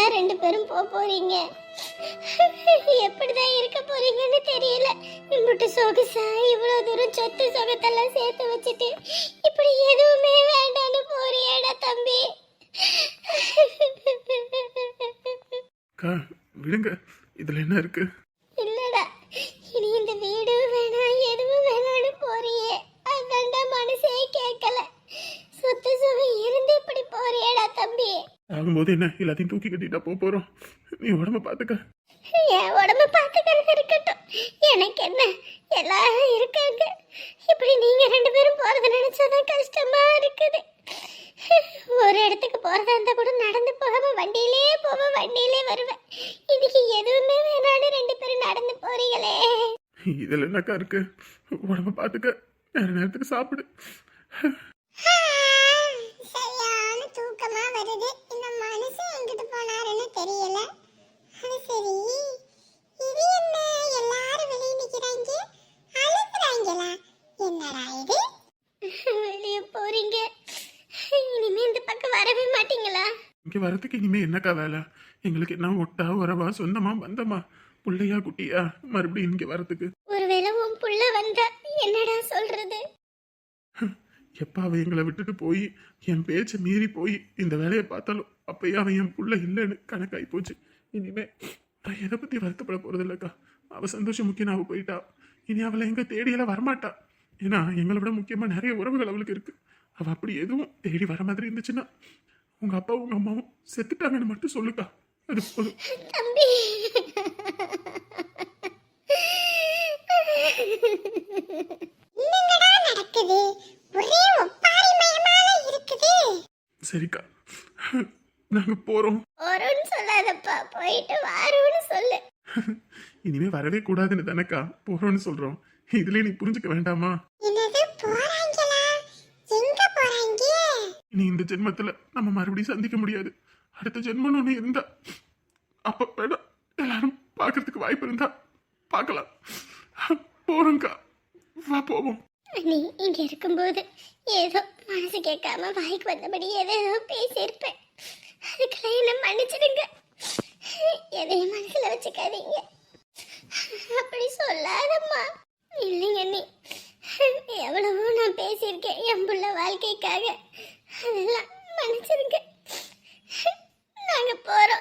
எப்படிடா ரெண்டு பேரும் போக போறீங்க. எப்படிதான் இருக்க போறீங்கன்னு தெரியல. இம்புட்டு சொகுசா இவ்வளவு தூரம் சொத்து சொகத்தெல்லாம் சேர்த்து வச்சுட்டு இப்படி எதுவுமே வேண்டான்னு போறியாடா தம்பி. அக்கா விடுங்க. இதுல என்ன இருக்கு? இல்லடா இனி இந்த வீடு வேணாம் எதுவும் வேணாம்னு போறியே. அதான்டா மனசே கேட்கல. சொத்து சுகம் இருந்து இப்படி போறியேடா தம்பி? ஆகும்போது என்ன? எல்லாத்தையும் தூக்கி கட்டிட்டா போக போறோம். நீ உடம்ப பாத்துக்க. என் உடம்ப பார்த்துக்கிறது இருக்கட்டும். எனக்கு என்ன? எல்லாரும் இருக்காங்க. இப்படி நீங்க ரெண்டு பேரும் போறது நினைச்சாதான் கஷ்டமா இருக்குது. ஒரு இடத்துக்கு போறதா இருந்தா கூட நடந்து போகாம வண்டியிலே போவேன் வண்டியிலே வருவேன் இன்னைக்கு எதுவுமே வேணான்னு ரெண்டு பேரும் நடந்து போறீங்களே. இதுல என்னக்கா இருக்கு? உடம்ப பாத்துக்க. நேர நேரத்துக்கு சாப்பிடு. சரியான தூக்கமா வருது. இந்த மனுஷன் எங்கிட்டு போனாருன்னு தெரியல. அது சரி. இது என்ன? எல்லாரும் வெளியே நிக்கிறாங்க. அழுகுறாங்களா? என்னடா இது? வெளியே போறீங்க. இனிமே இந்த பக்கம் வரவே மாட்டீங்களா? இங்க வரதுக்கு இனிமே என்னக்கா வேலை? எங்களுக்கு என்ன ஒட்டா உறவா சொந்தமா பந்தமா? புள்ளையா குட்டியா? மறுபடியும் இங்க வரதுக்கு. ஒருவேளை உன் புள்ள வந்தா என்னடா எப்போ அவன் எங்களை விட்டுட்டு போய் என் பேச்சை மீறி போய் இந்த வேலையை பார்த்தாலும் அப்பயே அவன் என் புள்ள இல்லைன்னு கணக்காகி போச்சு. இனிமே நான் எதை பற்றி வருத்தப்பட போகிறது இல்லைக்கா அவள் சந்தோஷம் முக்கியம் அவள் போயிட்டா. இனி அவளை எங்கே தேடியெல்லாம் வரமாட்டா? ஏன்னா எங்களை விட முக்கியமாக நிறைய உறவுகள் அவளுக்கு இருக்குது அவள் அப்படி எதுவும் தேடி வர மாதிரி இருந்துச்சுன்னா உங்கள் அப்பாவும் உங்கள் அம்மாவும் செத்துட்டாங்கன்னு மட்டும் சொல்லுக்கா. அது போதும். நடக்குது? சரிக்கா நாங்க போறோம். ஒருன்னு சொல்லாதப்பா போயிட்டு வாரோன்னு சொல்லு. இனிமே வரவே கூடாதுன்னு தானக்கா போறோம்னு சொல்றோம். இதுலயே நீ புரிஞ்சுக்க வேண்டாமா? என்னது போறாங்களா? எங்க போறாங்க? இனி இந்த ஜென்மத்துல நம்ம மறுபடியும் சந்திக்க முடியாது. அடுத்த ஜென்மம் ஒன்று இருந்தா அப்ப வேணா எல்லாரும் பார்க்கறதுக்கு வாய்ப்பு இருந்தா பார்க்கலாம். போறோம்க்கா வா போவோம். நீ இங்க இருக்கும்போது ஏதோ மனசு கேட்காம வாய்க்கு வந்தபடி ஏதோ பேசியிருப்பேன். அதுக்கெல்லாம் என்ன மன்னிச்சிடுங்க. எதையும் மனசுல வச்சுக்காதீங்க. அப்படி சொல்லாதம்மா. இல்லைங்க நீ எவ்வளவோ நான் பேசியிருக்கேன் என் புள்ள வாழ்க்கைக்காக. அதெல்லாம் மன்னிச்சிருங்க நாங்க போறோம்.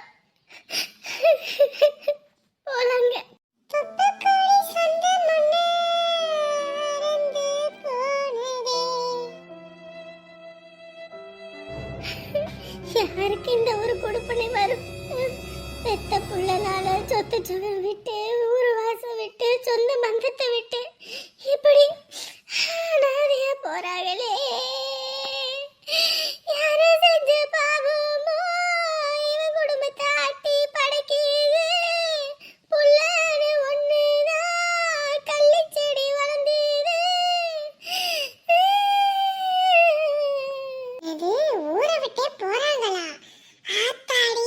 இது ஊரை விட்டே போறாங்களா? ஆத்தாடி.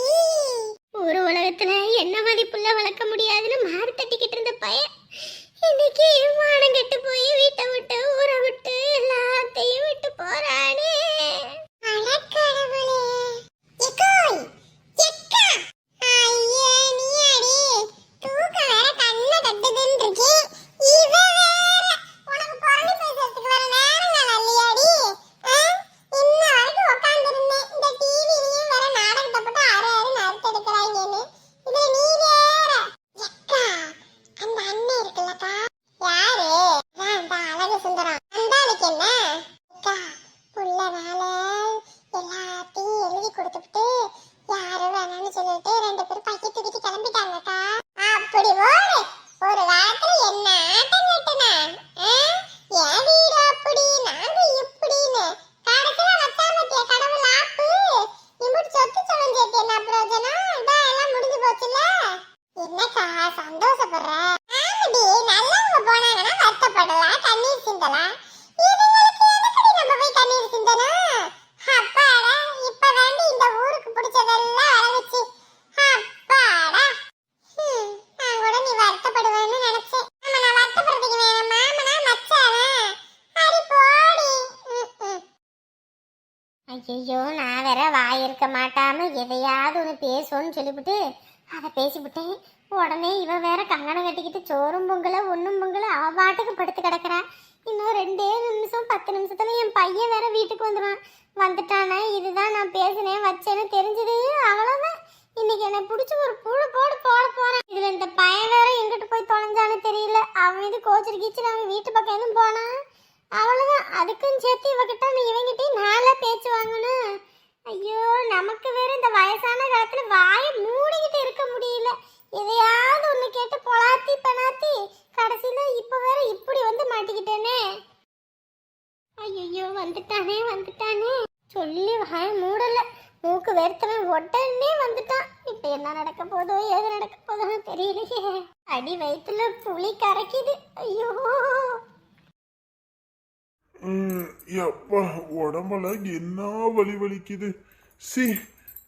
ஒரு உலகத்துல என்ன மதிப்புள்ள வளர்க்க முடியாதுன்னு மாறு தட்டிக்கிட்டு இருந்த பையன் என்ன? புள்ள வேலை எல்லாத்தையும் எழுதி கொடுத்துட்டு யாரும் வேணாம்னு சொல்லிட்டு ரெண்டு பேரும் பைய தூக்கிட்டு கிளம்பிட்டாங்கக்கா அப்படி ஓடு ஒரு காலத்துல என்ன ஆட்டம் கட்டுன என் வீடு அப்படி நாங்க இப்படின்னு கடைசியில வச்சாமத்திய கடவுள் ஆப்பு இம்புட்டு சொத்து சுகம் சேர்த்து என்ன பிரயோஜனம் இதான் எல்லாம் முடிஞ்சு போச்சுல என்னக்கா சந்தோஷப்படுற ஆமாடி நல்லவங்க போனாங்கன்னா வருத்தப்படலாம் கண்ணீர் சிந்தலாம் இவங்களுக்கு எதுக்கடி நம்ம போய் கண்ணீர் சிந்தணும் அப்பாடா இப்பதாண்டி இந்த ஊருக்கு பிடிச்சதெல்லாம் வர வச்சு அப்பாடா ஹம், நான் கூட நீ வருத்தப்படுவேன்னு நினைச்சேன் ஆமா நான் வருத்தப்படுறதுக்கு வேணும் மாமனா மச்சானா அடி போடி ம், ம். ஐயோ நான் வேற வாய் இருக்க மாட்டாம எதையாவது ஒன்று பேசுவோன்னு சொல்லிவிட்டு அதை பேசிவிட்டேன். உடனே இவ வேற கங்கணம் கட்டிக்கிட்டு சோறும் பொங்கல ஒன்றும் பொங்கல அவ பாட்டுக்கு படுத்து கிடக்குறா. இன்னும் ரெண்டே நிமிஷம் பத்து நிமிஷத்துல என் பையன் வேற வீட்டுக்கு வந்துடுவான் வந்துட்டானே இதுதான் நான் பேசினேன் வச்சேன்னு தெரிஞ்சது அவ்வளோதான் இன்னைக்கு என்னை பிடிச்சி ஒரு புழு போடு போட போறேன். இதுல இந்த பையன் வேற எங்கிட்டு போய் தொலைஞ்சான்னு தெரியல. அவன் இது கோச்சர் அவன் வீட்டு பக்கம் எதுவும் போனான். அவ்வளோதான் அதுக்கும் சேர்த்து இவகிட்ட நீ இவங்கிட்டையும் நாளா பேச்சு வாங்கணும். ஐயோ நமக்கு வேற இந்த வயசான காலத்தில் வாயை மூடிக்கிட்டு இருக்க முடியல. எதையாவது ஒன்று கேட்டு பொலாத்தி பெணாத்தி கடைசியில் இப்போ வேற இப்படி வந்து மாட்டிக்கிட்டேனே. ஐயோ வந்துட்டானே வந்துட்டானே. சொல்லி வாய மூடல. மூக்கு வெறுத்தவன் உடனே வந்துட்டான். இப்போ என்ன நடக்க போதோ ஏது நடக்க போதோன்னு தெரியலையே. அடி வயிற்றுல புளி கரைக்குது. ஐயோ. எப்பா உடம்பெல்லாம் என்ன வலி வலிக்குது? சி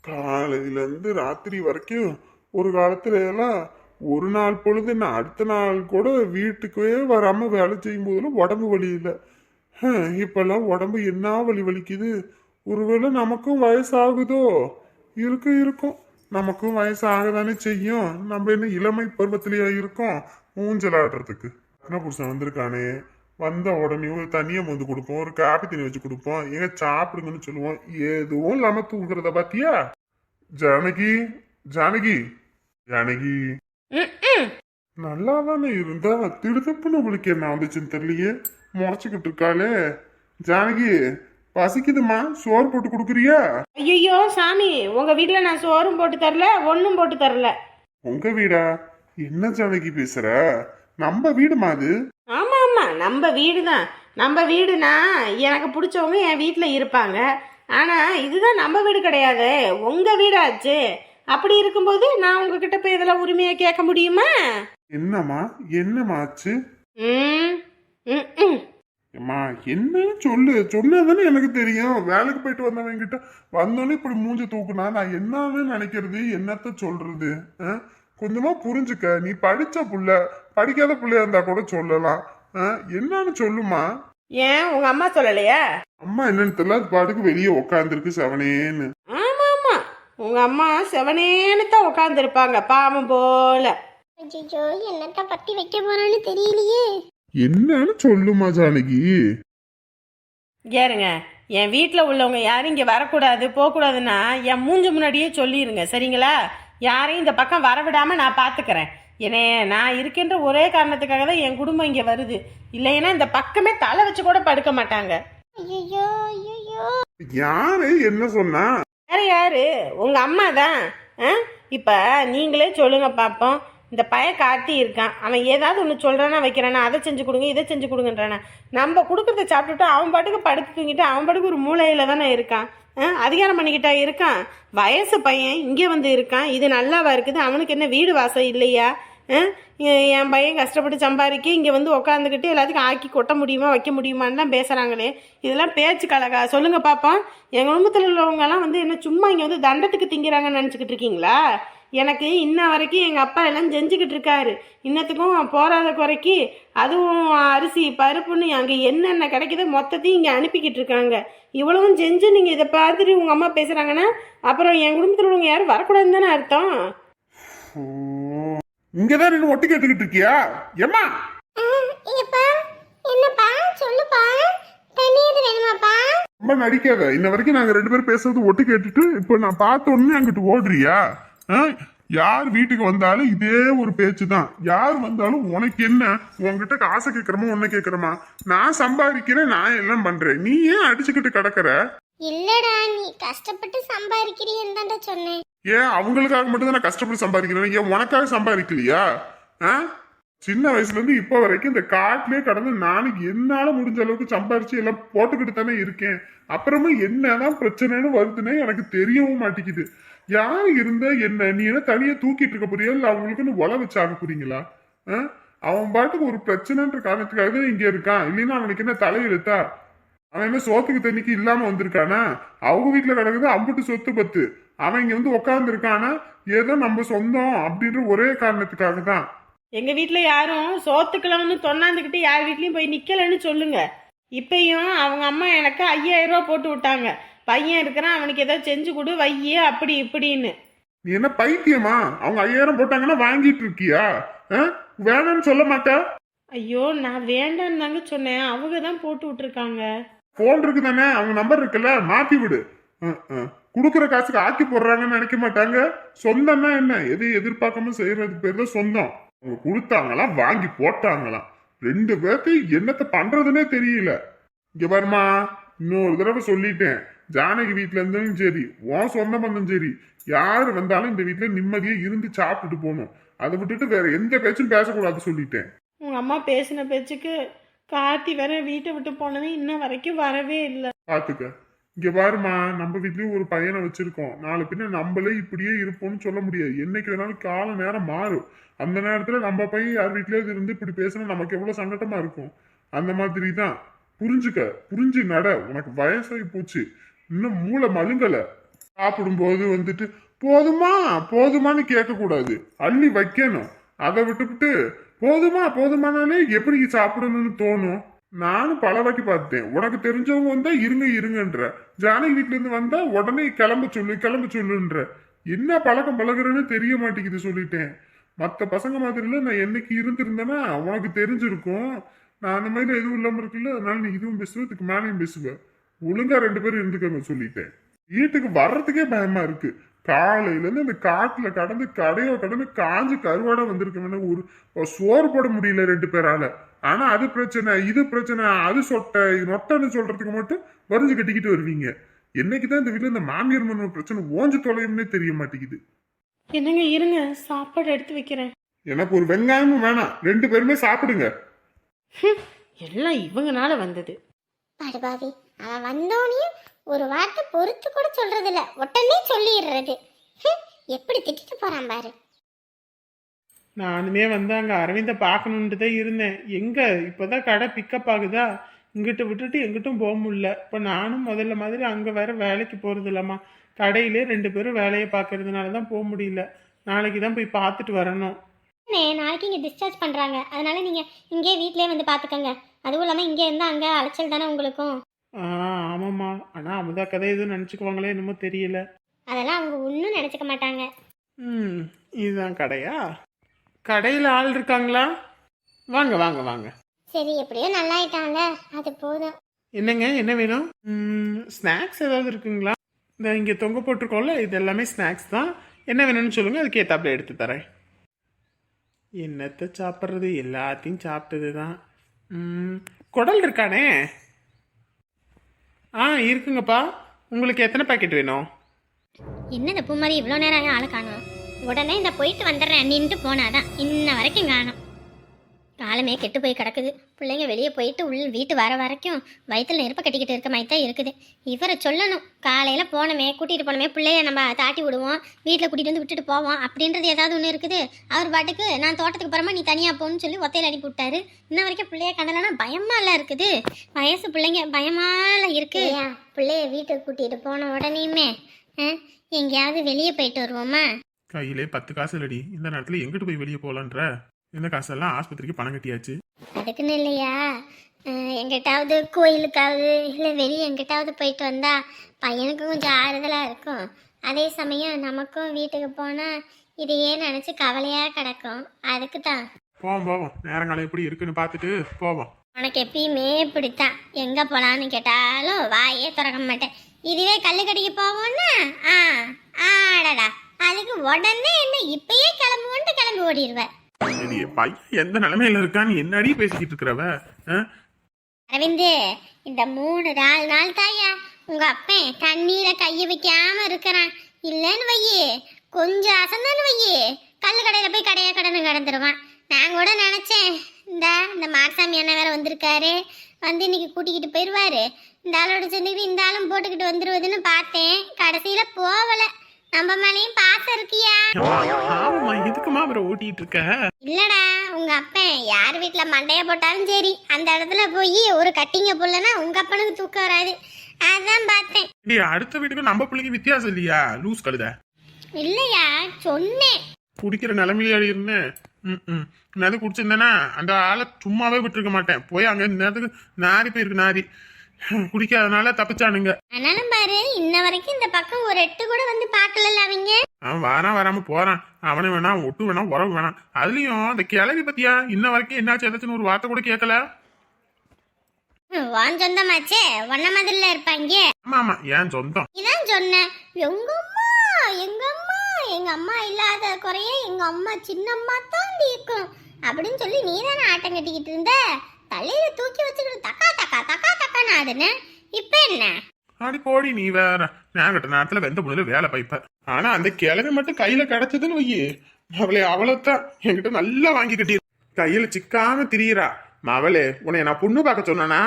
காலையில இருந்து ராத்திரி வரைக்கும் ஒரு காலத்துல எல்லாம் ஒரு நாள் பொழுது நான் அடுத்த நாள் கூட வீட்டுக்கே வராமல் வேலை செய்யும் போதெல்லாம் உடம்பு வலி இல்லை. இப்போல்லாம் உடம்பு என்ன வலி வலிக்குது? ஒருவேளை நமக்கும் வயசாகுதோ? இருக்கும் இருக்கும். நமக்கும் வயசாகதானே செய்யும். நம்ம என்ன இளமை பருவத்திலேயே இருக்கோம்? ஊஞ்சல் ஆடுறதுக்கு. என்ன புருஷன் வந்திருக்கானே. வந்த உடனே ஒரு தண்ணியை வந்து கொடுப்போம். ஒரு காப்பி தண்ணி வச்சு கொடுப்போம். எங்க சாப்பிடுங்கன்னு சொல்லுவோம். எதுவும் இல்லாம தூங்குறத பாத்தியா? ஜானகி ஜானகி ஜானகி. நல்லா தானே இருந்தா? திடுதப்புன்னு உங்களுக்கு என்ன வந்துச்சுன்னு தெரியலையே. முறைச்சுக்கிட்டு இருக்காளே. ஜானகி பசிக்குதுமா சோறு போட்டு கொடுக்குறியா? ஐயோ சாமி உங்க வீட்ல நான் சோறும் போட்டு தரல ஒன்றும் போட்டு தரல. உங்க வீடா? என்ன ஜானகி பேசுற? நம்ம வீடுமா அது. ஆமா நம்ம வீடு தான் நம்ம வீடுனா எனக்கு பிடிச்சவங்க என் வீட்டில் இருப்பாங்க. ஆனா இதுதான் நம்ம வீடு கிடையாது. உங்க வீடாச்சு. அப்படி இருக்கும்போது நான் உங்ககிட்ட போய் இதெல்லாம் உரிமையை கேட்க முடியுமா? என்னம்மா? என்னம்மா ஆச்சு? ம் ம், ம். அம்மா என்னன்னு சொல்லு? சொன்னதானே எனக்கு தெரியும். வேலைக்கு போயிட்டு வந்தவங்க கிட்ட வந்தோடனே இப்படி மூஞ்சி தூக்குனா நான் என்னன்னு நினைக்கிறது? என்னத்த சொல்றது? கொஞ்சமா புரிஞ்சுக்க. நீ படிச்ச புள்ள படிக்காத புள்ளையா இருந்தா கூட சொல்லலாம்? என்னன்னு சொல்லுமா? ஏன் உங்க அம்மா சொல்லலையா? அம்மா என்னன்னு தெரியல அது பாட்டுக்கு வெளியே உக்காந்துருக்கு செவனேன்னு. ஆமா ஆமா உங்க அம்மா செவனேன்னு தான் உட்காந்துருப்பாங்க பாவம் போல. ஐயோ என்னத்த பத்தி வைக்க போறான்னு தெரியலையே. என்னன்னு சொல்லுமா ஜானகி? ஏறுங்க என் வீட்டில் உள்ளவங்க யாரும் இங்கே வரக்கூடாது போகக்கூடாதுன்னா என் மூஞ்சி முன்னாடியே சொல்லிடுங்க சரிங்களா? யாரையும் இந்த பக்கம் வரவிடாமல் நான் பார்த்துக்கிறேன் ஏனே நான் இருக்கின்ற ஒரே காரணத்துக்காக தான் என் குடும்பம் இங்கே வருது. இல்லைன்னா இந்த பக்கமே தலை வச்சு கூட படுக்க மாட்டாங்க. ஐயோ ஐயோ யாரு? என்ன சொன்னா? வேற யாரு? உங்க அம்மா தான். இப்போ நீங்களே சொல்லுங்க பார்ப்போம் இந்த பய காட்டி இருக்கான். அவன் ஏதாவது ஒன்று சொல்கிறானா வைக்கிறானா அதை செஞ்சு கொடுங்க இதை செஞ்சு கொடுங்கன்றானா. நம்ம கொடுக்கறத சாப்பிட்டுட்டு அவன் பாட்டுக்கு படுத்து தூங்கிட்டு அவன் பாட்டுக்கு ஒரு மூலையில் தானே இருக்கான். அதிகாரம் பண்ணிக்கிட்டா இருக்கான். வயசு பையன் இங்கே வந்து இருக்கான். இது நல்லாவா இருக்குது? அவனுக்கு என்ன வீடு வாசம் இல்லையா? என் பையன் கஷ்டப்பட்டு சம்பாதிக்க இங்கே வந்து உட்காந்துக்கிட்டு எல்லாத்துக்கும் ஆக்கி கொட்ட முடியுமா வைக்க முடியுமான்னு தான் பேசுகிறாங்களே இதெல்லாம் பேச்சு கலகா. சொல்லுங்கள் பாப்போம். எங்கள் குடும்பத்தில் உள்ளவங்கலாம் வந்து என்ன சும்மா இங்கே வந்து தண்டத்துக்கு திங்கிறாங்கன்னு நினச்சிக்கிட்டு இருக்கீங்களா? எனக்கு இன்ன வரைக்கும் எங்கள் அப்பா எல்லாம் செஞ்சுக்கிட்டு இருக்காரு. இன்னத்துக்கும் போராத குறைக்கு அதுவும் அரிசி பருப்புன்னு அங்கே என்னென்ன கிடைக்குதோ மொத்தத்தையும் இங்கே அனுப்பிக்கிட்டு இருக்காங்க. இவ்வளவும் செஞ்சு நீங்கள் இதை பார்த்துட்டு உங்கள் அம்மா பேசுகிறாங்கன்னா அப்புறம் என் குடும்பத்தில் உள்ளவங்க யாரும் வரக்கூடாதுன்னு தானே அர்த்தம்? ஓ, இங்கதான் நின்னு ஒட்டு கேட்டுக்கிட்டு இருக்கியா? ஏம்மா? ஏப்பா? என்னப்பா? சொல்லுப்பா. தண்ணி எது வேணுமாப்பா? ரொம்ப நடிக்காத. இன்ன வரைக்கும் நாங்க ரெண்டு பேரும் பேசுறது ஒட்டு கேட்டுட்டு இப்போ நான் பார்த்த உடனே அங்கிட்டு ஓடுறியா? யார் வீட்டுக்கு வந்தாலும் இதே ஒரு பேச்சு தான் யார் வந்தாலும் உனக்கு என்ன? உன்கிட்ட காசை கேட்கறமா உன்னை கேட்கறமா? நான் சம்பாதிக்கிறேன் நான் எல்லாம் பண்றேன். நீ ஏன் அடிச்சுக்கிட்டு கிடக்குற? இல்லடா நீ கஷ்டப்பட்டு சம்பாதிக்கிறீன்னு சொன்னேன். ஏன் அவங்களுக்காக மட்டும் தான் நான் கஷ்டப்பட்டு சம்பாதிக்கிறேன்? ஏன் உனக்காக சம்பாதிக்கலையா? ஆ? சின்ன வயசுல இருந்து இப்போ வரைக்கும் இந்த காட்டிலே கடந்து நானும் என்னால முடிஞ்ச அளவுக்கு சம்பாரிச்சு எல்லாம் போட்டுக்கிட்டு தானே இருக்கேன். அப்புறமா என்னதான் பிரச்சனைன்னு வருதுன்னே எனக்கு தெரியவும் மாட்டேங்குது. யார் இருந்தா என்ன? நீ என்ன தனியா தூக்கிட்டு இருக்க போறியா? இல்ல அவங்களுக்குன்னு ஒல வச்சு புரியுங்களா ஆ? அவன் பாட்டுக்கு ஒரு பிரச்சனைன்ற காரணத்துக்காக தான் இங்க இருக்கான். இல்லைன்னா அவனுக்கு என்ன தலையெழுத்தா? அவன் என்ன சோத்துக்கு தண்ணிக்கு இல்லாம வந்திருக்கானா? அவங்க வீட்டுல கிடக்குது அம்புட்டு சொத்து பத்து. அவன் இங்க வந்து உட்கார்ந்து இருக்கானா ஏதோ நம்ம சொந்தம் அப்படின்ற ஒரே காரணத்துக்காக தான் எங்கள் வீட்டில் யாரும் சோத்துக்கிழமைன்னு தொண்ணாந்துக்கிட்டு யார் வீட்லேயும் போய் நிக்கலன்னு சொல்லுங்க. இப்பயும் அவங்க அம்மா எனக்கு ஐயாயிரம் ரூபா போட்டு விட்டாங்க. பையன் இருக்கிறான் அவனுக்கு ஏதாவது செஞ்சு கொடு வையே அப்படி இப்படின்னு. நீ என்ன பைத்தியமா? அவங்க ஐயாயிரம் போட்டாங்கன்னா வாங்கிட்டு இருக்கியா? வேணாம்னு சொல்ல மாட்டா? ஐயோ நான் வேண்டான்னு தாங்க சொன்னேன். அவங்க தான் போட்டு விட்டுருக்காங்க. போன் இருக்கு தானே அவங்க நம்பர் இருக்குல்ல? மாத்தி விடு. குடுக்குற காசுக்கு ஆக்கி போடுறாங்கன்னு நினைக்க மாட்டாங்க. சொந்தம்னா என்ன? எது எதிர்பார்க்காம செய்யறது பேர் தான் சொந்தம். அவங்க கொடுத்தாங்களாம் வாங்கி போட்டாங்களாம். ரெண்டு பேர்த்தையும் என்னத்த பண்றதுன்னே தெரியல. இங்க பாருமா இன்னொரு தடவை சொல்லிட்டேன். ஜானகி வீட்ல இருந்தாலும் சரி உன் சொந்த பந்தம் சரி யாரு வந்தாலும் இந்த வீட்ல நிம்மதியா இருந்து சாப்பிட்டுட்டு போகணும் அதை விட்டுட்டு வேற எந்த பேச்சும் பேசக்கூடாது சொல்லிட்டேன். உங்க அம்மா பேசின பேச்சுக்கு கார்த்தி வேற வீட்டை விட்டு போனது இன்ன வரைக்கும் வரவே இல்லை. பாத்துக்க. இங்க பாருமா நம்ம வீட்லயும் ஒரு பையனை வச்சிருக்கோம். நாளை பின்ன நம்மளே இப்படியே இருப்போம்னு சொல்ல முடியாது. என்னைக்கு வேணாலும் கால நேரம் மாறும். அந்த நேரத்துல நம்ம பையன் யார் வீட்லயாவது இருந்து இப்படி பேசினா நமக்கு எவ்வளவு சங்கடமா இருக்கும்? அந்த மாதிரி தான் புரிஞ்சுக்க புரிஞ்சு நட. உனக்கு வயசாகி போச்சு. இன்னும் மூளை மழுங்கல. சாப்பிடும்போது வந்துட்டு போதுமா போதுமான்னு கேட்கக்கூடாது. அள்ளி வைக்கணும். அதை விட்டுவிட்டு போதுமா போதுமானாலே எப்படி சாப்பிடணும்னு தோணும்? நானும் பல வாட்டி பார்த்தேன். உனக்கு தெரிஞ்சவங்க வந்தா இருங்க இருங்கன்ற. ஜானகி வீட்ல இருந்து வந்தா உடனே கிளம்ப சொல்லு கிளம்ப சொல்லுன்ற. என்ன பழக்கம் பழகுறேன்னு தெரிய மாட்டேங்குது சொல்லிட்டேன். மற்ற பசங்க மாதிரில நான் என்னைக்கு இருந்திருந்தேன்னா உனக்கு தெரிஞ்சிருக்கும். நான் அந்த மாதிரி எதுவும் இல்லாமல் இருக்குல்ல அதனால நீ இதுவும் பேசுவ இதுக்கு மேலேயும் பேசுவேன் ஒழுங்கா ரெண்டு பேரும் இருந்துக்கங்க சொல்லிட்டேன். வீட்டுக்கு வர்றதுக்கே பயமா இருக்கு. காலையில இருந்து அந்த காட்டுல கடந்து கடையோ கடந்து காஞ்சு கருவாடா வந்திருக்கவன ஒரு சோறு போட முடியல ரெண்டு பேரால. ஆனா அது பிரச்சனை இது பிரச்சனை அது சொட்டை இது நொட்டைன்னு சொல்றதுக்கு மட்டும் வரிஞ்சு கட்டிக்கிட்டு வருவீங்க. என்னைக்குதான் இந்த வீட்டுல இந்த மாமியார் மன்ன பிரச்சனை ஓஞ்சு தொலையும்னே தெரிய மாட்டேங்குது. என்னங்க இருங்க சாப்பாடு எடுத்து வைக்கிறேன். எனக்கு ஒரு வெங்காயமும் வேணாம். ரெண்டு பேருமே சாப்பிடுங்க. எல்லாம் இவங்கனால வந்தது. படுபாவி அவன் வந்தோனையும் ஒரு வார்த்தை பொறுத்து கூட சொல்றது இல்ல உடனே சொல்லிடுறது. எப்படி திட்டிட்டு போறான் பாரு. நானுமே வந்து அங்கே அரவிந்தை பார்க்கணுன்ட்டு தான் இருந்தேன். எங்கே? இப்போதான் கடை பிக்கப் ஆகுதா? இங்கிட்டு விட்டுட்டு எங்கிட்டும் போக முடியல. இப்போ நானும் முதல்ல மாதிரி அங்கே வேற வேலைக்கு போகிறது இல்லம்மா. கடையிலே ரெண்டு பேரும் வேலையை பார்க்கறதுனால தான் போக முடியல. நாளைக்கு தான் போய் பார்த்துட்டு வரணும். நாளைக்கு இங்க டிஸ்சார்ஜ் பண்றாங்க. அதனால நீங்க இங்கே வீட்லயே வந்து பாத்துக்கங்க அதுவும் இல்லாம இங்க இருந்தா அங்க அலைச்சல் தானே உங்களுக்கும்? ஆ ஆமாம்மா. ஆனால் அமுதா கதை எதுவும் நினச்சிக்குவாங்களே என்னமோ தெரியல. அதெல்லாம் அவங்க ஒன்றும் நினைச்சுக்க மாட்டாங்க. ம் இதுதான் கடையா? கடையில் ஆள் இருக்காங்களா? வாங்க வாங்க வாங்க. சரி எப்படியோ நல்லாயிட்டான்ல. அது போதும். என்னங்க என்ன வேணும்? ஸ்நாக்ஸ் ஏதாவது இருக்குங்களா? இந்த இங்கே தொங்க போட்டிருக்கோம்ல இது எல்லாமே ஸ்நாக்ஸ் தான். என்ன வேணும்னு சொல்லுங்கள் அதுக்கு ஏத்தாப்புல எடுத்து தரேன். என்னத்தை சாப்பிட்றது? எல்லாத்தையும் சாப்பிட்டது தான் குடல் இருக்கானே? ஆ இருக்குங்கப்பா. உங்களுக்கு எத்தனை பாக்கெட் வேணும்? என்ன இந்த மாதிரி இவ்வளோ நேரம் ஆளை காணும்? உடனே இந்த போயிட்டு வந்துடுறேன். நின்று போனாதான். இன்ன வரைக்கும் காணும். காலமே கெட்டு போய் கிடக்குது. பிள்ளைங்க வெளியே போயிட்டு உள்ள வீட்டு வர வரைக்கும் வயித்துல நெருப்ப கட்டிக்கிட்டு இருக்க மாதிரி தான் இருக்குது. இவரை சொல்லணும். காலையில் போனோமே கூட்டிகிட்டு போனோமே பிள்ளைய நம்ம தாட்டி விடுவோம் வீட்டில் கூட்டிகிட்டு வந்து விட்டுட்டு போவோம் அப்படின்றது ஏதாவது ஒன்று இருக்குது. அவர் பாட்டுக்கு நான் தோட்டத்துக்கு போகிறமா நீ தனியாக போன்னு சொல்லி ஒத்தையில் அனுப்பி விட்டாரு. இன்ன வரைக்கும் பிள்ளைய கண்டலனா பயமால இருக்குது. வயசு பிள்ளைங்க பயமால இருக்கு. பிள்ளைய வீட்டுக்கு கூட்டிகிட்டு போன உடனேயுமே ஆ, எங்கேயாவது வெளியே போயிட்டு வருவோமா? கையிலே பத்து காசு இல்லடி. இந்த நேரத்துல எங்கிட்டு போய் வெளியே போகலான்ற இந்த காசெல்லாம் ஆஸ்பத்திரிக்கு பணம் கட்டியாச்சு. அதுக்குன்னு இல்லையா? அஹ், எங்கிட்டாவது கோயிலுக்காவது இல்லை வெளியே எங்கிட்டாவது போயிட்டு வந்தா பையனுக்கும் கொஞ்சம் ஆறுதலாக இருக்கும். அதே சமயம் நமக்கும் வீட்டுக்கு போனால் இதையே நினச்சி கவலையாக கிடக்கும். அதுக்கு தான். போவோம் போவோம். நேரங்காலம் எப்படி இருக்குன்னு பார்த்துட்டு போவோம். உனக்கு எப்பயுமே இப்படித்தான். எங்கே போகலான்னு கேட்டாலும் வாயே திறக்க மாட்டேன். இதுவே கல்லுக்கடிக்கு போவோம்னா? ஆ ஆடடா. அதுக்கு உடனே என்ன இப்பயே கிளம்புவோன்ட்டு கிளம்பி ஓடிடுவேன் பையன் எந்த நிலைமையில இருக்கான்னு என்னடி பேசிக்கிட்டு இருக்கிறவ? அரவிந்து இந்த மூணு நாலு நாள் தாயா உங்க அப்பன் தண்ணீர கைய வைக்காம இருக்கிறான். இல்லைன்னு வையே கொஞ்சம் அசந்தான்னு வையே. கல்லு கடையில போய் கடையா கடனை கடந்துருவான். நான் கூட நினைச்சேன் இந்த இந்த மாரசாமி அண்ணன் வேற வந்திருக்காரு. வந்து இன்னைக்கு கூட்டிக்கிட்டு போயிடுவாரு. இந்த ஆளோட சேர்ந்துக்கிட்டு இந்த ஆளும் போட்டுக்கிட்டு வந்துருவதுன்னு பார்த்தேன். கடைசியில போகல நம்ம மேலேயும் பாசம் இருக்கியா? அவரை ஓட்டிகிட்டு இருக்க இல்லடா உங்க அப்பன் யார் வீட்ல மண்டைய போட்டாலும் சரி அந்த இடத்துல போய் ஒரு கட்டிங்க புள்ளனா உங்க அப்பனுக்கு தூக்கம் வராது. அதான் பார்த்தேன். டேய், அடுத்த வீட்டுக்கு நம்ம பிள்ளைக்கு வித்தியாசம் இல்லையா? லூஸ் கழுத. இல்லையா சொன்னேன். குடிக்கிற நிலைமையில இருந்தேன். ம் நேரத்துக்கு குடிச்சிருந்தேன்னா அந்த ஆளை சும்மாவே விட்டுருக்க மாட்டேன். போய் அங்கே நேரத்துக்கு நாரி போயிருக்கு நாரி. குடிக்காதனால தப்பிச்சானுங்க. ஆனாலும் பாரு இன்ன வரைக்கும் இந்த பக்கம் ஒரு எட்டு கூட வந்து பார்க்கல அவங்க? அவன் வாரான் வராம போறான். அவனு வேணா ஒட்டு வேணாம் உறவு வேணாம் அதுலயும் அந்த கிளவி பத்தியா இன்ன வரைக்கும் என்னாச்சு ஏதாச்சும் ஒரு வார்த்தை கூட கேட்கல வான் சொந்தமாச்சே? ஒன்ன மாதிரில இருப்பாங்க ஆமா ஆமா ஏன் சொந்தம்? இதான் சொன்னேன் எங்க அம்மா எங்க அம்மா எங்க அம்மா இல்லாத குறைய எங்க அம்மா சின்னம்மா தான் தீர்க்கும். அப்படின்னு சொல்லி நீ தானே ஆட்டம் கட்டிக்கிட்டு இருந்த? தலையில தூக்கி வச்சுக்கிட்டு தக்கா தக்கா தக்கா தக்கான்னு ஆடுன. இப்ப என்ன? அடி போடி நீ வேற. நான் கிட்ட நேரத்துல வெந்த புண்ணுல வேலை பைப்ப. ஆனா அந்த கிழவி மட்டும் கையில கிடைச்சதுன்னு வையி. அவளே அவளைத்தான் என்கிட்ட நல்லா வாங்கி கட்டி கையில சிக்காம திரியிறா. மவளே உன்னை நான் பொண்ணு பார்க்க சொன்னா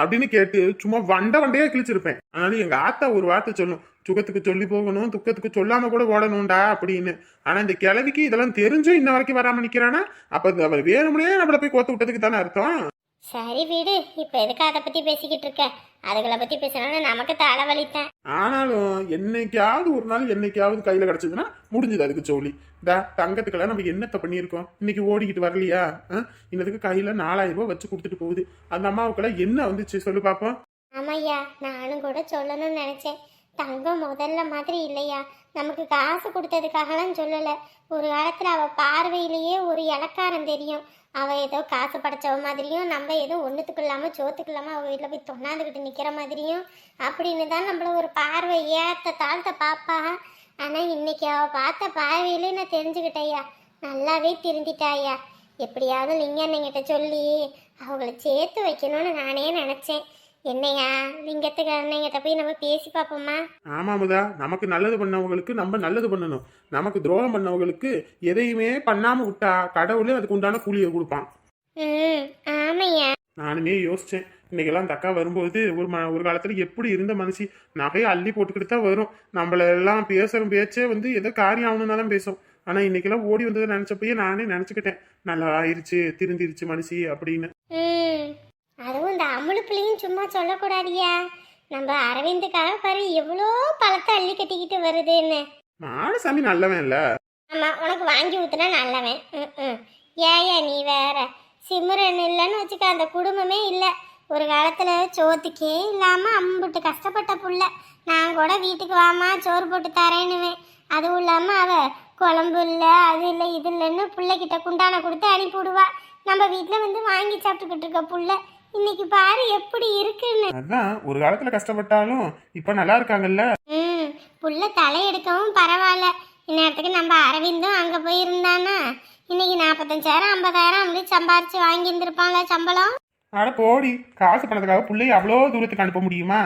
அப்படின்னு கேட்டு சும்மா வண்ட வண்டையா கிழிச்சிருப்பேன். அதனால எங்க ஆத்தா ஒரு வார்த்தை சொல்லும். சுகத்துக்கு சொல்லி போகணும் துக்கத்துக்கு சொல்லாம கூட ஓடணும்டா அப்படின்னு. ஆனா இந்த கிழவிக்கு இதெல்லாம் தெரிஞ்சும் இன்ன வரைக்கும் வராம நிக்கிறானா? அப்ப அது வேணும்னே நம்மள போய் கோத்து விட்டதுக்கு தானே அர்த்தம்? சரி வீடு இப்ப எதுக்கு அதை பத்தி பேசிக்கிட்டு இருக்க? அதுகளை பத்தி பேசினா நமக்கு தலைவலித்தேன். ஆனாலும் என்னைக்காவது ஒரு நாள் என்னைக்காவது கையில கிடைச்சதுன்னா முடிஞ்சது அதுக்கு ஜோலி. இந்த தங்கத்துக்கெல்லாம் நம்ம என்னத்த பண்ணியிருக்கோம்? இன்னைக்கு ஓடிக்கிட்டு வரலையா? இன்னதுக்கு கையில நாலாயிரம் ரூபாய் வச்சு கொடுத்துட்டு போகுது. அந்த அம்மாவுக்கெல்லாம் என்ன வந்துச்சு சொல்லு பாப்போம். ஆமாய்யா நானும் கூட சொல்லணும்னு நினைச்சேன். தங்கம் முதல்ல மாதிரி இல்லையா? நமக்கு காசு கொடுத்ததுக்காகலாம் சொல்லல. ஒரு காலத்துல அவ பார்வையிலேயே ஒரு இலக்காரம் தெரியும். அவள் ஏதோ காசு படைச்சவ மாதிரியும் நம்ம ஏதோ ஒன்றுத்துக்கு இல்லாமல் சோத்துக்கு இல்லாமல் அவள் வீட்டில் போய் தொண்ணாந்துக்கிட்டு நிற்கிற மாதிரியும் அப்படின்னு தான் நம்மள ஒரு பார்வை ஏத்த தாழ்த்த பாப்பா. ஆனால் இன்னைக்கு அவள் பார்த்த பார்வையிலே நான் தெரிஞ்சுக்கிட்டேயா நல்லாவே திருந்திட்டாயா எப்படியாவது லிங்கண்ணங்கிட்ட சொல்லி அவங்கள சேர்த்து வைக்கணும்னு நானே நினச்சேன். என்னையா? லிங்கத்துக்கு அண்ணங்கிட்ட போய் நம்ம பேசி பார்ப்போமா? ஆமாமுதா நமக்கு நல்லது பண்ணவங்களுக்கு நம்ம நல்லது பண்ணணும். நமக்கு துரோகம் பண்ணவங்களுக்கு எதையுமே பண்ணாம விட்டா கடவுளே அதுக்கு உண்டான கூலியை கொடுப்பான். ம் ஆமையா? நானுமே யோசிச்சேன். இன்னைக்கெல்லாம் அந்த அக்கா வரும்போது ஒரு ம ஒரு காலத்துல எப்படி இருந்த மனுஷி நகையை அள்ளி போட்டுக்கிட்டு தான் வரும். நம்மள எல்லாம் பேசுற பேச்சே வந்து ஏதோ காரியம் ஆகணும்னா தான் பேசும். ஆனா இன்னைக்கெல்லாம் ஓடி வந்ததை நினைச்சப்பயே நானே நினைச்சுக்கிட்டேன். நல்லா ஆயிருச்சு திருந்திருச்சு மனுஷி அப்படின்னு. அதுவும் இந்த பிள்ளையும் சும்மா சொல்லக்கூடாதியா? நம்ம அரவிந்துக்காக பாரு எவ்வளோ பழத்தை அள்ளி கட்டிக்கிட்டு வருதுன்னு. மாடசாமி நல்லவன் இல்ல ஆமா உனக்கு வாங்கி ஊத்துனா நல்லவன். ஏயா நீ வேற. சிம்ரன் இல்லைன்னு வச்சுக்க அந்த குடும்பமே இல்லை. ஒரு காலத்துல சோத்துக்கே இல்லாம அம்புட்டு கஷ்டப்பட்ட புள்ள. நான் கூட வீட்டுக்கு வாமா சோறு போட்டு தரேன்னுவேன். அதுவும் இல்லாம அவ குழம்பு இல்லை அது இல்லை இது இல்லைன்னு பிள்ளைகிட்ட குண்டான கொடுத்து அனுப்பி விடுவா நம்ம வீட்டில் வந்து வாங்கி சாப்பிட்டுக்கிட்டு இருக்க புள்ள. இன்னைக்கு பாரு எப்படி இருக்குன்னு. அதான் ஒரு காலத்துல கஷ்டப்பட்டாலும் இப்ப நல்லா இருக்காங்கல்ல? ம் புள்ள தலையெடுக்கவும் பரவாயில்ல. இந்நேரத்துக்கு நம்ம அரவிந்தும் அங்கே போயிருந்தானா? இன்னைக்கு நாற்பத்தஞ்சாயிரம் ஐம்பதாயிரம் அப்படி சம்பாரிச்சு வாங்கியிருந்திருப்பாங்க சம்பளம். அட போடி காசு பணத்துக்காக பிள்ளைய அவ்வளோ தூரத்துக்கு அனுப்ப முடியுமா.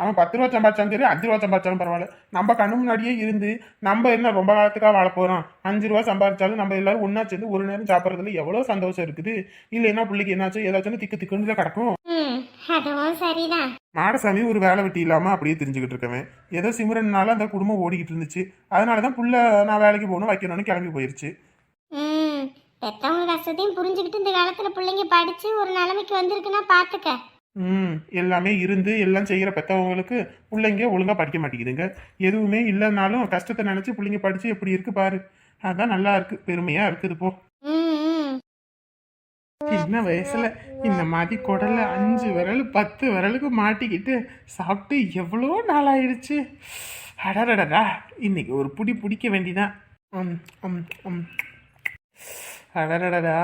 அவன் பத்து ரூபா சம்பாதிச்சாலும் சரி அஞ்சு ரூபா சம்பாதிச்சாலும் பரவாயில்ல. நம்ம கண்ணு முன்னாடியே இருந்து நம்ம என்ன ரொம்ப காலத்துக்காக வாழ போறோம்? அஞ்சு ரூபா சம்பாதிச்சாலும் நம்ம எல்லாரும் ஒண்ணா சேர்ந்து ஒரு நேரம் சாப்பிட்றதுல எவ்வளோ சந்தோஷம் இருக்குது? இல்லைன்னா பிள்ளைக்கு என்னாச்சும் ஏதாச்சும் திக்கு திக்குன்னு கிடக்கும். அதுவும் சரிதான். மாடசாமி ஒரு வேலை வெட்டி இல்லாம அப்படியே தெரிஞ்சுக்கிட்டு இருக்கவன். ஏதோ சிம்ரன்னால அந்த குடும்பம் ஓடிக்கிட்டு இருந்துச்சு. அதனால தான் புள்ள நான் வேலைக்கு போகணும் வைக்கணும்னு கிளம்பி போயிருச்சு. பெத்தவங்க கஷ்டத்தையும் புரிஞ்சுக்கிட்டு இந்த காலத்துல பிள்ளைங்க படிச்சு ஒரு நிலைமைக்கு வந்திருக்குன்னா பாத்துக்க. ம் எல்லாமே இருந்து எல்லாம் செய்கிற பெற்றவங்களுக்கு பிள்ளைங்க ஒழுங்காக படிக்க மாட்டேங்குதுங்க. எதுவுமே இல்லைனாலும் கஷ்டத்தை நினச்சி பிள்ளைங்க படித்து எப்படி இருக்கு பாரு. அதான் நல்லா இருக்கு பெருமையாக இருக்குது போ. சின்ன வயசுல இந்த மாதிரி குடல்ல அஞ்சு விரல் பத்து விரலுக்கு மாட்டிக்கிட்டு சாப்பிட்டு எவ்வளோ நாள் ஆயிடுச்சு அடடடடா இன்னைக்கு ஒரு புடி பிடிக்க வேண்டிதான். ம், ம், ம். அடடடடா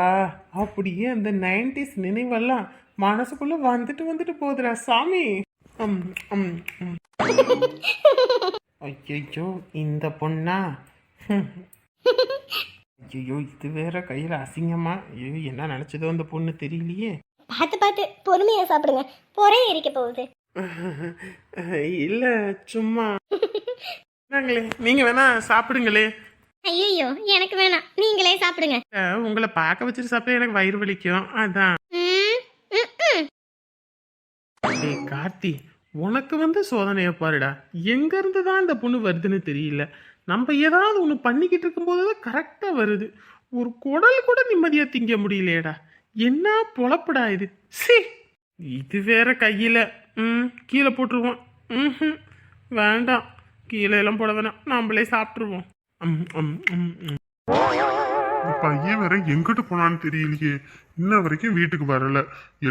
அப்படியே அந்த நைன்டிஸ் நினைவெல்லாம் மனசுக்குள்ள வந்துட்டு வந்துட்டு போகுதுடா சாமி. ஐயையோ இந்த பொண்ணா? ஐயோ இது வேற கையில் அசிங்கமா? ஐயோ என்ன நினச்சதோ அந்த பொண்ணு தெரியலையே. பார்த்து பார்த்து பொறுமையா சாப்பிடுங்க. பொறைய எரிக்க போகுது. இல்லை சும்மா. நாங்களே நீங்கள் வேணா சாப்பிடுங்களே. ஐயோ எனக்கு வேணாம். நீங்களே சாப்பிடுங்க. உங்களை பார்க்க வச்சுட்டு சாப்பிட்டா எனக்கு வயிறு வலிக்கும். அதான். டேய் கார்த்தி உனக்கு வந்து சோதனையை பாருடா. எங்க இருந்து தான் இந்த பொண்ணு வருதுன்னு தெரியல. நம்ம ஏதாவது ஒன்று பண்ணிக்கிட்டு இருக்கும்போது தான் கரெக்டாக வருது. ஒரு குடல் கூட நிம்மதியாக திங்க முடியலையேடா. என்ன பொழப்புடா இது? சி இது வேற கையில். ம் கீழே போட்டுருவோம். ம் வேண்டாம். கீழே எல்லாம் போட வேணாம். நம்மளே சாப்பிட்ருவோம் பையன் வேற எங்கிட்டு போனான்னு தெரியலையே. இன்ன வரைக்கும் வீட்டுக்கு வரல.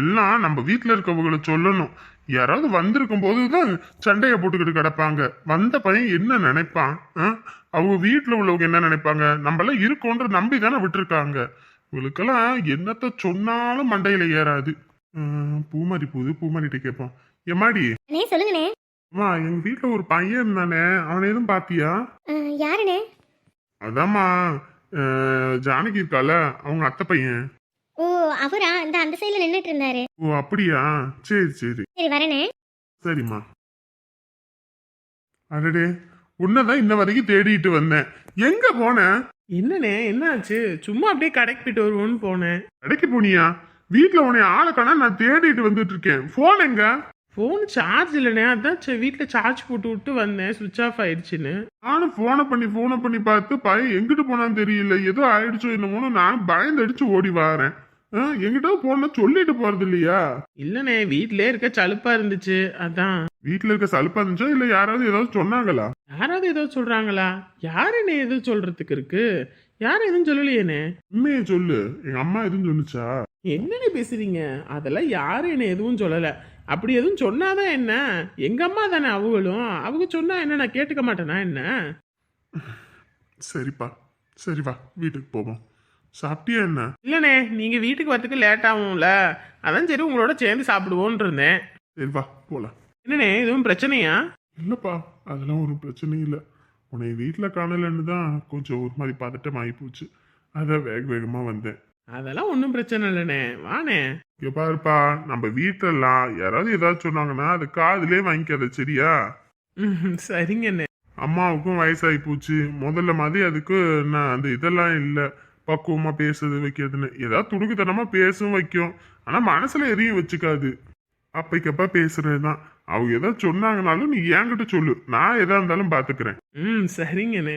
எல்லாம் நம்ம வீட்டில் இருக்கவங்களை சொல்லணும். யாராவது வந்திருக்கும் போதுதான் சண்டையை போட்டுக்கிட்டு கிடப்பாங்க. வந்த பையன் என்ன நினைப்பான்? அவங்க வீட்டில் உள்ளவங்க என்ன நினைப்பாங்க? நம்மளாம் இருக்கோன்ற நம்பி தானே விட்டுருக்காங்க. இவளுக்கெல்லாம் என்னத்த சொன்னாலும் மண்டையில ஏறாது. பூமாரி பூது பூமாரிட்ட கேட்போம். எம்மாடி? சொல்லுங்கண்ணே. அம்மா எங்க வீட்ல ஒரு பையன் இருந்தானே. அவனை எதுவும் பாத்தியா? யாருண்ணே? அதாம்மா ஜானகி இருக்கால அவங்க அத்தை பையன். ஓ அவரா? இந்த அந்த சைடில் நின்றுட்டு இருந்தாரு ஓ அப்படியா? சரி சரி. சரி வரேனே. சரிம்மா. அடடே உன்னதான் இன்ன வரைக்கும் தேடிட்டு வந்தேன். எங்க போன? என்னண்ணே என்னாச்சு? சும்மா அப்படியே கடைக்கு போயிட்டு வருவோன்னு போனேன். கடைக்கு போனியா? வீட்டுல உன்னை ஆளை காணா நான் தேடிட்டு வந்துட்டு இருக்கேன் போன் எங்க? ஃபோன் சார்ஜ் இல்லைண்ணே அதான் சரி வீட்டில் சார்ஜ் போட்டு விட்டு வந்தேன். சுவிட்ச் ஆஃப் ஆயிடுச்சுன்னு. நானும் போனை பண்ணி போனை பண்ணி பார்த்து பையன் எங்கிட்டு போனான்னு தெரியல. ஏதோ ஆயிடுச்சோ என்னமோன்னு நானும் பயந்து அடிச்சு ஓடி வாரேன். எங்கிட்ட போன சொல்லிட்டு போறது இல்லையா? இல்லைண்ணே வீட்டிலே இருக்க சலுப்பா இருந்துச்சு. அதான். வீட்டுல இருக்க சலுப்பா இருந்துச்சா? இல்ல யாராவது ஏதாவது சொன்னாங்களா? யாராவது ஏதோ சொல்றாங்களா? யாருண்ணே எதுவும் சொல்றதுக்கு இருக்கு? யாரும் எதுவும் சொல்லலையேண்ணே உண்மையை சொல்லு. எங்க அம்மா எதுவும் சொன்னுச்சா? என்னண்ணே பேசுறீங்க? அதெல்லாம் யாரும் என்ன எதுவும் சொல்லலை. அப்படி எதுவும் சொன்னாதான் என்ன? எங்க அம்மா தானே அவங்களும்? அவங்க சொன்னா என்ன நான் கேட்டுக்க மாட்டேனா என்ன? சரிப்பா. சரி வா வீட்டுக்கு போவோம். சாப்பிட்டியா என்ன? இல்லைண்ணே நீங்க வீட்டுக்கு வரதுக்கு லேட் ஆகும்ல. அதான் சரி உங்களோட சேர்ந்து சாப்பிடுவோன்னு இருந்தேன் சரி வா போலாம். என்னண்ணே எதுவும் பிரச்சனையா? இல்லப்பா அதெல்லாம் ஒரு பிரச்சனையும் இல்லை. உன்னை வீட்டில் காணலன்னு தான் கொஞ்சம் ஒரு மாதிரி பதட்டம் ஆகி போச்சு. அதான் வேக வேகமாக வந்தேன். அதெல்லாம் ஒன்றும் பிரச்சனை இல்லைண்ணே. வாண்ணே. இங்க பாருப்பா நம்ம வீட்டிலலாம் யாராவது ஏதாவது சொன்னாங்கன்னா அது காதுலயே வாங்கிக்காத சரியா? ம் சரிங்கண்ணே. அம்மாவுக்கும் வயசாகி போச்சு. முதல்ல மாதிரி அதுக்கு நான் அந்த இதெல்லாம் இல்லை. பக்குவமாக பேசுறது வைக்கிறதுன்னு. ஏதாவது துடுக்குத்தனமா பேசும் வைக்கும். ஆனால் மனசில் எதையும் வச்சுக்காது. அப்பைக்கப்பா பேசுறது தான் அவங்க ஏதாவது சொன்னாங்கனாலும் நீ என்கிட்ட சொல்லு. நான் எதா இருந்தாலும் பார்த்துக்கிறேன் ம் சரிங்கண்ணே.